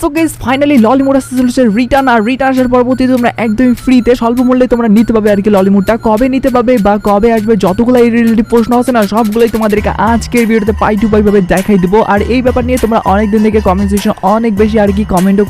So guys finally return আর return আসার পরবর্তীতে তোমরা একদমই ফ্রিতে স্বল্প মূল্যে তোমরা নিতে পাবে আর কি কবে নিতে পাবে বা কবে আসবে যতগুলো এই প্রশ্ন আছে না, সবগুলোই তোমাদেরকে আজকের ভিডিওতে পাই টু পাই ভাবে দেখাই দিব। আর এই ব্যাপার নিয়ে তোমরা থেকে কমেন্ট অনেক বেশি আর কি কমেন্টও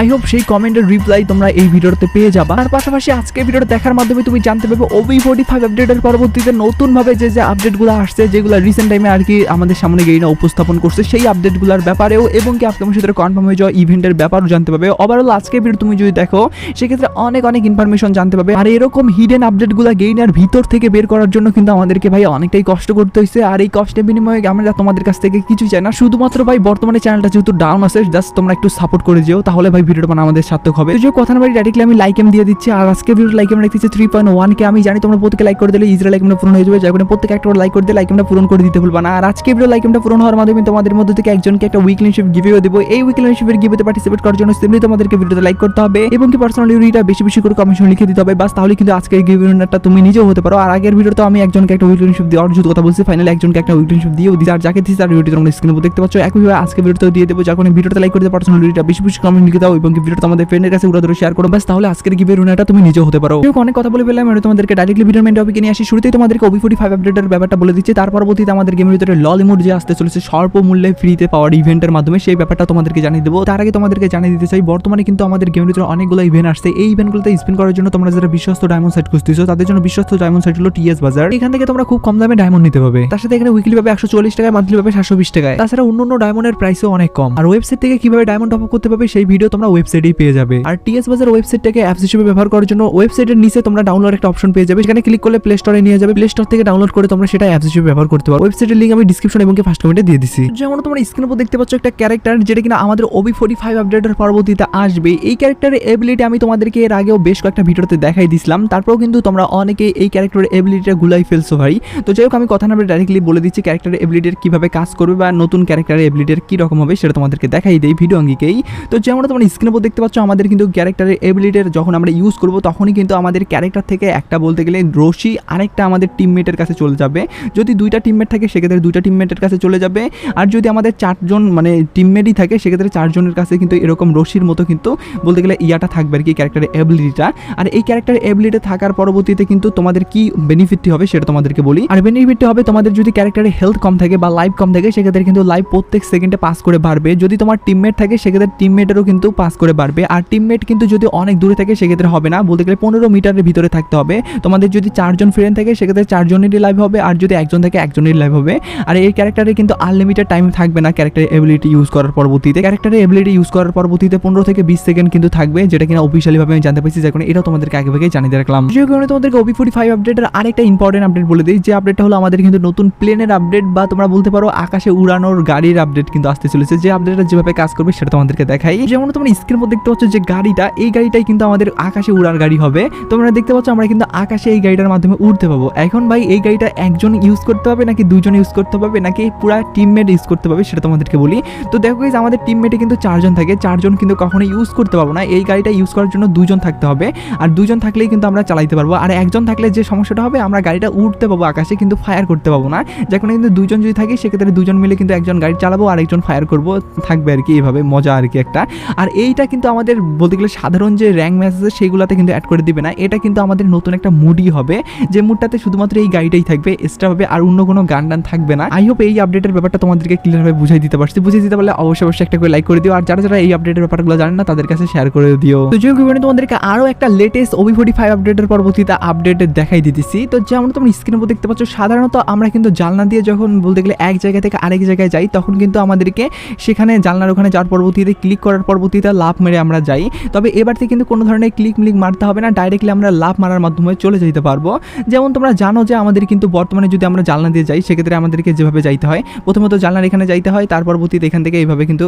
আই হোপ সেই কমেন্টের রিপ্লাই তোমরা এই ভিডিওতে পেয়ে যাবা। তার পাশাপাশি আজকের ভিডিওটা দেখার মাধ্যমে তুমি জানতে পারবে ওবি ফোর্টি ফাইভ আপডেটের পরবর্তীতে নতুন ভাবে যে যে আপডেটগুলো আসছে, যেগুলো রিসেন্ট টাইমে আর কি আমাদের সামনে গেইনা উপস্থাপন করছে, সেই আপডেটগুলোর ব্যাপারেও এবং কি আপকামিং সাথে কনফার্ম হয়ে যাওয়া ইভেন্টের ব্যাপারও জানতে পারবে। ওভারঅল আজকের ভিডিও তুমি যদি দেখো, সেক্ষেত্রে অনেক অনেক ইনফরমেশন জানতে পারবে। আর এরকম হিডেন আপডেটগুলো গেইনার ভিতর থেকে বের করার জন্য কিন্তু আমাদেরকে ভাই অনেকটাই কষ্ট করতে হয়েছে আর এই কষ্টের বিনিময়ে আমরা তোমাদের কাছ থেকে কিছু চাই না। শুধুমাত্র ভাই, বর্তমানে চ্যানেলটা যেহেতু ডাউন আছে জাস্ট তোমরা একটু সাপোর্ট করে যেও, তাহলে ভাই ভিডিওটা মানে আমাদের সার্থক হবে। যে কথা না ভাই ডাইরেক্টলি আমি লাইক এম দিয়ে দিচ্ছি। আর আজকে ভিডিও লাইক এম রাখতেছি থ্রি পয়েন্ট ওয়ান কে আমি জানি তোমরা প্রত্যেকে লাইক করে দিলে ইজরা লাইক পূরণ হয়ে যাবে। যার কারণে প্রত্যেকে একটা লাইক করে দিলে লাইক পূরণ করে দিতে ভুলবা না। আর আজকে ভিডিও লাইক পূরণ হওয়ার মাধ্যমে তোমাদের মধ্যে থেকে একজনকে একটা উইকলিনশিপ গিভেও দেবো। এই উইকলিনশিপের গিভেতে পার্টিসিপেট করার জন্য সিম্পলি তোমাদেরকে ভিডিওতে লাইক করতে হবে এবং কি পার্সোনালি রিটা বেশি বেশি করে কমেন্ট লিখে দিতে হবে। বাস তাহলে কিন্তু আজকের গিভেনটা তুমি নিজেও হতে পারো। আর আগের ভিডিওতে আমি একজনকে একটা উইকলিনশিপ দেওয়ার যদি কথা বলছি। ফাইনালি একজনকে একটা উইকলিনশিপ দিয়েও দিই আর যাকে দিচ্ছি তার ভিডিওটি তোমরা স্ক্রিনে দেখতে পাচ্ছ। একইভাবে আজকে ভিডিওতে দিয়ে দেবো। যখন ভিডিওতে লাইক করে পার্সোনালি রিটা বেশি বেশি কমেন্ট লিখে দাও এবং কি ভিডিওটা আমাদের ফ্রেন্ডের কাছে উড়া ধরে শেয়ার করো। বাস তাহলে আজকের গিভেনটা তুমি নিজেও হতে পারো। অনেক কথা বলে ফেললাম। আমি তোমাদেরকে ডাইরেক্টলি ভিডিওর মেন টপিকে নিয়ে আসি। শুরুতেই তোমাদেরকে ওবি ফোর্টি ফাইভ আপডেটের ব্যাপারটা বলে দিচ্ছি। তার পরবর্তীতে আমাদের গেমের ভিতরে ললিমুড যে আসতে চলেছে। স্বল্প মূল্যে ফ্রিতে পাওয়ার ইভেন্টের মাধ্যমে সেই ব্যাপারটা তোমাদেরকে জানিয়ে দেবো। তার আগে তোমাদেরকে জানিয়ে দিতে চাই, বর্তমানে কিন্তু আমাদের গেমের ভিতরে অনেকগুলো ইভেন্ট আসছে। এই ইভেন্টগুলোতে স্পিন করার জন্য তোমরা যারা বিশ্বস্ত ডায়মন্ড সাইট খুঁজতেছো, তাদের জন্য বিশ্বস্ত ডায়মন্ড সাইট হলো টিএস বাজার এখান থেকে তোমরা খুব কম দামে ডায়মন্ড নিতে পাবে তার সাথে এখানে উইকলি পাবে একশো চল্লিশ টাকায় মান্থলি পাবে সাতশো বিশ টাকায়। তাছাড়া অন্য অন্য ডায়মন্ডের প্রাইসও অনেক কম। আর ওয়েবসাইট থেকে কীভাবে ডায়মন্ড টপ করতে পারবে, সেই ভিডিও তোমরা ওয়েবসাইটেই পেয়ে যাবে। আর টিএস বাজার ওয়েবসাইটটাকে অ্যাপস হিসেবে ব্যবহার করার জন্য ওয়েবসাইটের নিচে তোমরা ডাউনলোড একটা অপশন পেয়ে যাবে। সেখানে ক্লিক করলে প্লে স্টোরে নিয়ে যাবে। প্লে স্টোর থেকে ডাউনলোড করে তোমরা সেটা অ্যাপস হিসেবে ব্যবহার করতে পারো। ওয়েবসাইটের লিঙ্ক আমি ডিসক্রিপশন এবং ফার্স্ট কমেন্টে দিয়ে দিচ্ছি যেমন তোমরা স্ক্রিনের উপর দেখতে পাচ্ছ একটা ক্যারেক্টার যেটা কিনা আমাদের ওবি ফোর্টি ফাইভ আপডেটের পরবর্তীতে আসবে। এই ক্যারেক্টারের এবিলিটি আমি তোমাদেরকে এর আগেও বেশ কয়েকটা ভিডিওতে দেখাই দিছিলাম। তারপরেও কিন্তু তোমরা অনেকে এই ক্যারেক্টারের এবিলিটিটা গুলাই ফেলছো ভাই। তো যাই হোক, আমি কথা না ডাইরেক্টলি বলে দিচ্ছি ক্যারেক্টারের এবিলিটির কীভাবে কাজ করবে বা নতুন ক্যারেক্টারের এবিলিটির কি রকম হবে সেটা তোমাদেরকে দেখাই দেই ভিডিও অঙ্গিকেই। তো যেমন তোমরা স্ক্রিনের উপর দেখতে পাচ্ছ, আমাদের কিন্তু ক্যারেক্টারের এবিলিটির যখন আমরা ইউজ করব, তখনই কিন্তু আমাদের ক্যারেক্টার থেকে একটা বলতে গেলে রশি আরেকটা আমাদের টিমমেটের কাছে চলে যাবে। যদি দুইটা টিমমেট থাকে, সেক্ষেত্রে দুইটা টিমমেটের কাছে চলে যাবে। আর যদি আমাদের চারজন মানে টিমমেটই থাকে, সেক্ষেত্রে চারজনের কাছে কিন্তু এরকম রশির মতো কিন্তু বলতে গেলে ইয়াটা থাকবে আর কি ক্যারেক্টারের এবিলিটিটা আর এই ক্যারেক্টারের এবিলিটি থাকার পরবর্তীতে কিন্তু তোমাদের কি বেনিফিটটি হবে সেটা তোমাদেরকে বলি। আর বেনিফিটটি হবে তোমাদের যদি ক্যারেক্টারের হেলথ কম থাকে বা লাইফ কম থাকে, সেক্ষেত্রে কিন্তু লাইফ প্রত্যেক সেকেন্ডে পাস করে বাড়বে। যদি তোমার টিমমেট থাকে, সেক্ষেত্রে টিমমেটেরও কিন্তু পাস করে বাড়বে। আর টিমমেট কিন্তু যদি অনেক দূরে থাকে, সেক্ষেত্রে হবে না। বলতে গেলে পনেরো মিটারের ভিতরে থাকতে হবে। তোমাদের যদি চারজন ফ্রেন্ড থাকে, সেক্ষেত্রে চারজনেরই লাইভ হবে, আর যদি একজন থাকে একজনের লাইভ হবে। আর এই ক্যারেক্টারে কিন্তু আনলিমিটেড টাইম থাকবে না ক্যারেক্টার এবিলিটি ইউজ করার পরবর্তীতে। ক্যারেক্টারের এবিলিটি ইউজ করার পরবর্তীতে পনেরো থেকে বিশ সেকেন্ড কিন্তু থাকবে, যেটা কিনা অফিসিয়ালি ভাবে আমি জানতে পারছি যে কারণে এটাও তোমাদেরকে আগে থেকে জানিয়ে রাখলাম। যে কারণে তোমাদেরকে ওবি ফোর্টি ফাইভ আপডেটের আরেকটা ইম্পর্টেন্ট আপডেট বলে দিই, যে আপডেটটা হলো আমাদের কিন্তু নতুন প্লেনের আপডেট বা তোমরা বলতে পারো আকাশে উড়ানোর গাড়ির আপডেট কিন্তু আসতে চলেছে। যে আপডেটটা যেভাবে কাজ করবে সেটা তোমাদেরকে দেখাই। যেমন তোমরা স্ক্রিন মধ্যে দেখতে পাচ্ছ যে গাড়িটা, এই গাড়িটাই কিন্তু আমাদের আকাশে উড়ার গাড়ি হবে। তোমরা দেখতে পাচ্ছ আমরা কিন্তু আকাশে এই গাড়িটার মাধ্যমে উঠতে পাবো। এখন ভাই এই গাড়িটা একজন ইউজ করতে হবে নাকি দুজন ইউজ করতে পারবে নাকি পুরো টিমমেট ইউজ করতে পারবে সেটা তোমাদেরকে বলি। তো দেখো আমাদের টিমমেটে কিন্তু চারজন থাকে, চারজন কিন্তু কখনো ইউজ করতে পারব না। এই গাড়িটা ইউজ করার জন্য দুজন থাকতে হবে। আর দুজন থাকলেই কিন্তু আমরা চালাইতে পারব। আর একজন থাকলে যে সমস্যাটা হবে, আমরা গাড়িটা উঠতে পাবো আকাশে, কিন্তু ফায়ার করতে পারব না। যখন কিন্তু দুজন যদি থাকে, সেক্ষেত্রে দুজন মিলে কিন্তু একজন গাড়ি চালাবো, আর একজন ফায়ার করব। থাকবে আর কি এভাবে, মজা আর কি একটা। আর এইটা কিন্তু আমাদের বলতে গেলে সাধারণ যে র্যাঙ্ক ম্যাচ আছে, সেগুলোতে কিন্তু অ্যাড করে দিবে না। এটা কিন্তু আমাদের নতুন একটা মুডই হবে, যে মুডটাতে শুধুমাত্র এই গাড়িটাই থাকবে এক্সট্রা ভাবে আর অন্য কোনো গান টান থাকবে না। আই হোপ এই আপডেটের ব্যাপারটা তোমাদেরকে ক্লিয়ারভাবে বুঝাই দিতে পারছি। বুঝিয়ে দিতে পারলে অবশ্যই অবশ্যই একটা করে লাইক করে দিও। আর যারা যারা এই আপডেটের ব্যাপারগুলো জানেন না, তাদের কাছে শেয়ার করে দিও। তো যেহেতু আমি তোমাদেরকে আরও একটা লেটেস্ট ওবি ফোর্টি ফাইভ আপডেটের পরবর্তীতে আপডেট দেখাই দিতেছি। তো যেমন তোমরা স্ক্রিনের উপর দেখতে পাচ্ছ, সাধারণত আমরা কিন্তু জানলা দিয়ে যখন বলতে গেলে এক জায়গা থেকে আরেক জায়গায় যাই, তখন কিন্তু আমাদেরকে সেখানে জানলার ওখানে যাওয়ার পরবর্তীতে ক্লিক করার পরবর্তীতে লাভ মেরে আমরা যাই। তবে এবার থেকে কিন্তু কোনো ধরনের ক্লিক মিলিক মারতে হবে না ডাইরেক্টলি আমরা লাভ মারার মাধ্যমে চলে যেতে পারব। যেমন তোমরা জানো যে আমাদের কিন্তু বর্তমানে যদি আমরা জানলা দিয়ে যাই, সেক্ষেত্রে আমাদেরকে যেভাবে যাইতে হয়, প্রথমত জানলার এখানে যাইতে হয়, তার পরবর্তীতে এখান থেকে এইভাবে কিন্তু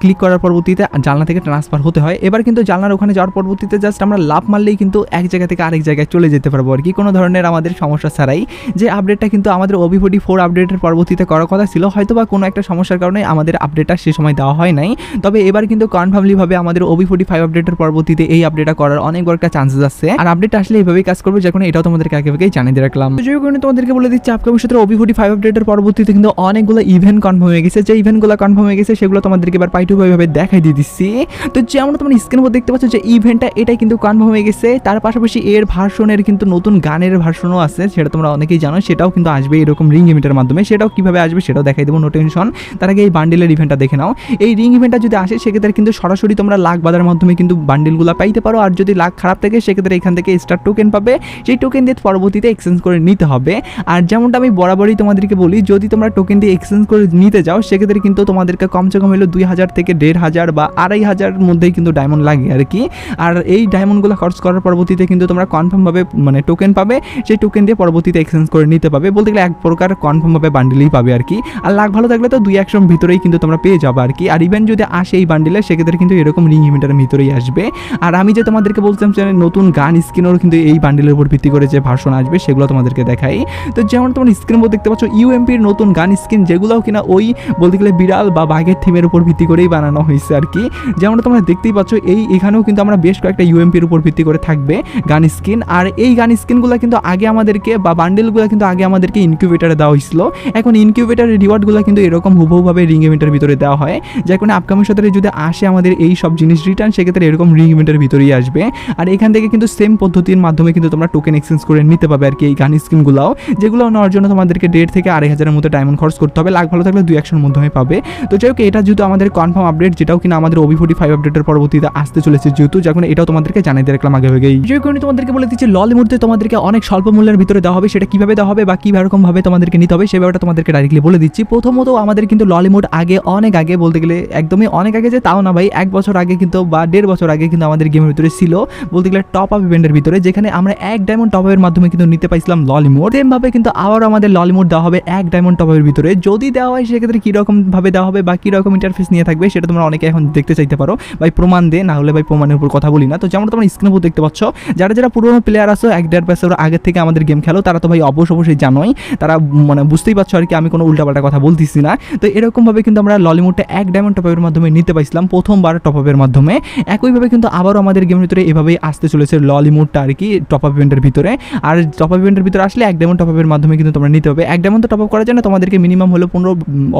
ক্লিক করার পরবর্তীতে জানলা থেকে ট্রান্সফার হতে হয়। এবার কিন্তু জানলার ওখানে যাওয়ার পরবর্তীতে জাস্ট আমরা লাভ মারলেই কিন্তু এক জায়গা থেকে আরেক জায়গায় চলে যেতে পারব আর কি। কোনো ধরনের আমাদের সমস্যা ছাড়াই। যে আপডেটটা কিন্তু আমাদের ফোর্টি ফোর আপডেটের পরবর্তীতে করার কথা ছিল হয়তো বা কোনো একটা সমস্যার কারণে আমাদের আপডেটটা সে সময় দেওয়া হয় নাই। তবে এবার কিন্তু কনফার্মলিভাবে আমাদের ফোর্টি ফাইভ আপডেটের পরবর্তীতে এই আপডেটটা করার অনেক বড় একটা চান্সেস আছে। আর আপডেট আসলে এইভাবেই কাজ করবে যখন এটাও তোমাদেরকে আগে থেকেই জানিয়ে রাখলাম। তো কারণে তোমাদেরকে বলে দিচ্ছি আপকামিং সূত্রে ফোর্টি ফাইভ আপডেটের পরবর্তীতে কিন্তু অনেকগুলো ইভেন্ট কনফার্ম হয়ে গেছে। যে ইভেন্টগুলো কনফার্ম হয়ে গেছে, সেগুলো তোমাদেরকে এবার পাই টু ভাবে দেখাই দিয়ে দিচ্ছি তো যেমন তোমরা স্ক্রিনের উপর দেখতে পাচ্ছ যে ইভেন্টটা এটা কিন্তু কনফার্ম হয়ে গেছে। তার পাশাপাশি এর ভার্সনের কিন্তু নতুন গানের ভার্সনও আছে, সেটা তোমরা অনেকেই জানো, সেটাও কিন্তু আসবে এরকম রিং ইভেন্টের মাধ্যমে। সেটাও কীভাবে আসবে সেটাও দেখাই দেবো নোটিফিকেশন তার আগে এই বান্ডেলের ইভেন্টটা দেখে নাও। এই রিং ইভেন্টটা যদি আসে, সেক্ষেত্রে কিন্তু সরাসরি তোমরা লাখ বাজার মাধ্যমে কিন্তু বান্ডেলগুলো পাইতে পারো। আর যদি লাখ খারাপ থাকে, সেক্ষেত্রে এখান থেকে স্টার টোকেন পাবে। সেই টোকেন দিয়ে পরবর্তীতে এক্সচেঞ্জ করে নিতে হবে। আর যেমনটা আমি বরাবরই তোমাদেরকে বলি, যদি তোমরা টোকেন দিয়ে এক্সচেঞ্জ করে নিতে যাও, সেক্ষেত্রে কিন্তু তোমাদেরকে কমসে কম হলো দুই হাজার থেকে দেড় হাজার বা আড়াই হাজার মধ্যেই কিন্তু ডায়মন্ড লাগে আর কি। আর এই ডায়মন্ডগুলো খরচ করার পরবর্তীতে কিন্তু তোমরা কনফার্মভাবে মানে টোকেন পাবে, সেই টোকেন দিয়ে পরবর্তীতে এক্সচেঞ্জ করে নিতে পাবে। বলতে গেলে এক প্রকার কনফার্মভাবে বান্ডিলই পাবে আর কি। আর লাখ ভালো থাকলে তো দুই একশো ভিতরেই কিন্তু তোমরা পেয়ে যাবে আর কি। আর ইভেন্ট যদি আসে এই বান্ডিলে সেক্ষেত্রে কিন্তু এরকম রিং ইভেন্টের ভিতরেই আসবে। আর আমি যে তোমাদেরকে বলছিলাম যে নতুন গান স্ক্রিনেরও কিন্তু এই বান্ডিলের উপর ভিত্তি করে যে ভার্সন আসবে, সেগুলো তোমাদেরকে দেখাই। তো যেমন তোমার স্ক্রিন মধ্যে দেখতে পাচ্ছ ইউএমপির নতুন গান স্ক্রিন যেগুলোও কিনা ওই বলতে গেলে বিড়াল বা বাঘের থিমের উপর ভিত্তি করেই বানানো হয়েছে আর কি। যেমন তোমরা দেখতেই পাচ্ছ, এই এখানেও কিন্তু আমরা বেশ কয়েকটা ইউএমপির উপর ভিত্তি করে থাকবে গান স্কিন। আর এই গান স্কিনগুলো কিন্তু আগে আমাদেরকে বা বান্ডেলগুলো কিন্তু আগে আমাদেরকে ইনকিউবেটারে দেওয়া হয়েছিল এখন ইনকিউবেটারের রিওয়ার্ডগুলো কিন্তু এরকম হুবহুভাবে রিং ইভেন্টের ভিতরে দেওয়া হয়। যার কারণে আপকামিং সাথে যদি আসে আমাদের এই সব জিনিস রিটার্ন সেক্ষেত্রে এরকম রিং ইভেন্টের ভিতরেই আসবে। আর এখান থেকে কিন্তু সেম পদ্ধতির মাধ্যমে কিন্তু তোমরা টোকেন এক্সচেঞ্জ করে নিতে পারবে আর কি এই গান স্কিনগুলোও। যেগুলো নেওয়ার জন্য তোমাদেরকে দেড় থেকে আড়াই হাজারের মতো ডায়মন্ড খরচ করতে হবে। লাখ ভালো থাকলে দুই একশোর মাধ্যমে পাবে। তো যাই হোক, এটা যেহেতু আমাদের কনফার্ম আপডেট যেটাও কিনা আমাদের ওবি ফোর্টি ফাইভ আপডেটের পরবর্তীতে আসতে চলেছে যেহেতু যখন এটাও তোমাদেরকে জানিয়ে দিয়ে রাখলাম আগে হয়ে যে কারণে তোমাদেরকে বলে দিচ্ছি, লল মুহূর্তে তোমাদেরকে অনেক স্বল্প মূল্যের ভিতরে দেওয়া হবে, সেটা কীভাবে দেওয়া হবে বা কি রকম ভাবে তোমাদেরকে নিতে হবে, সে ব্যাপারটা তোমাদেরকে ডাইরেক্টলি বলে দিচ্ছি। প্রথমত আমাদের কিন্তু লল ললিমুড আগে, অনেক আগে বলতে গেলে একদমই অনেক আগে যে তাও না ভাই, এক বছর আগে কিন্তু বা দেড় বছর আগে কিন্তু আমাদের গেমের ভিতরে ছিল, বলতে গেলে টপ আপ ইভেন্টের ভিতরে, যেখানে আমরা এক ডায়মন্ড টপ আপের মাধ্যমে কিন্তু নিতে পাইছিলাম ললিমুড সেম ভাবে কিন্তু আবার আমাদের লল ললিমুড দেওয়া হবে এক ডায়মন্ড টপ আপের ভিতরে। যদি দেওয়া হয়, সেক্ষেত্রে কীরকম ভাবে দেওয়া হবে বা কীরকম ইন্টারফেস নিয়ে থাকবে, সেটা তোমরা অনেকে এখন দেখতে চাইতে পারো। ভাই, প্রমাণ দে, না হলে ভাই প্রমাণের উপর কথা বলি না। তো যেমন তোমরা স্ক্রিনের উপর দেখতে পাচ্ছ, যারা যারা পুরোনো প্লেয়ার আছো, এক দেড় বছর আগের থেকে আমাদের গেম খেলো, তারা তো ভাই অবশ্য অবশ্যই জানোই। তারা মানে বুঝতেই পারছ আর কি, আমি কোনো উল্টাপাল্টা কথা বলতেছি না। তো এরকমভাবে কিন্তু আমরা ললিমুডটা এক ডায়মন্ড টপ আপের মাধ্যমে নিতে পাইছিলাম, প্রথমবার টপ আপের মাধ্যমে। একইভাবে কিন্তু আবারও আমাদের গেমের ভিতরে এভাবেই আসতে চলেছে ললিমুডটা আর কি টপ আপ ইভেন্টের ভিতরে। আর টপ আপ ইভেন্টের ভিতরে আসলে এক ডায়মন্ড টপ আপের মাধ্যমে কিন্তু তোমরা নিতে হবে এক ডায়মন্ড তো টপ আপ করার জন্য তোমাদেরকে মিনিমাম হলো পনেরো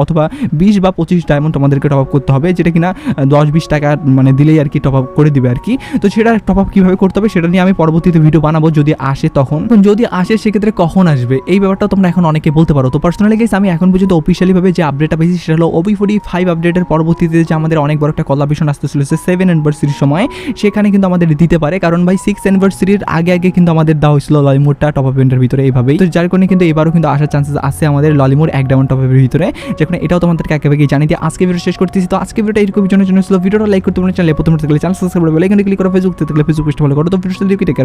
অথবা বিশ বা পঁচিশ ডায়মন্ড তোমাদেরকে টপ আপ করতে হবে, যেটা কিনা, দশ বিশ টাকা মানে দিলেই আর কি টপ আপ করে দিবে আর কি। তো সেটা টপ আপ কীভাবে করতে হবে সেটা নিয়ে আমি পরবর্তীতে ভিডিও বানাবো যদি আসে তখন। যদি আসে সেক্ষেত্রে কখন আসবে? এই ব্যাপারটা তোমরা এখন অনেকে বলতে পারো। তো পার্সোনালি গেছে আমি এখন পর্যন্ত অফিসিয়ালি ভাবে যে আপডেটটা পেয়েছি সেটা হলো ওবি ফোর্টি ফাইভ আপডেটের পরবর্তীতে যে আমাদের অনেক বড় একটা কলাভিশন আসতে চলেছে সেভেন অ্যানিভার্সারির সময়। সেখানে কিন্তু আমাদের দিতে পারে। কারণ ভাই সিক্স অ্যানিভার্সারির আগে আগে কিন্তু আমাদের দেওয়া হয়েছিল ললিমুডটা টপ আপ ইভেন্টের ভিতরে এইভাবেই। তো যার কারণে কিন্তু এবারও কিন্তু আসার চান্সেস আছে আমাদের ললিমুড এক ডায়মন্ড টপ আপের ভিতরে। যেখানে এটাও তোমাদেরকে একেবারে জানিয়ে দিয়ে আজকে ভিডিও শেষ করতেছি। তো আজকে ভিডিওটা এরকম জন্য ছিল ভিডিওটা লাইক করতে চ্যানেল প্রথমে চ্যানেল সাবস্ক্রাইব করে বেল আইকনে ক্লিক করে ফেসবুক থেকে ফেসবুক পেজটা ফলো করো। তো ভিডিওটা দেখে টেক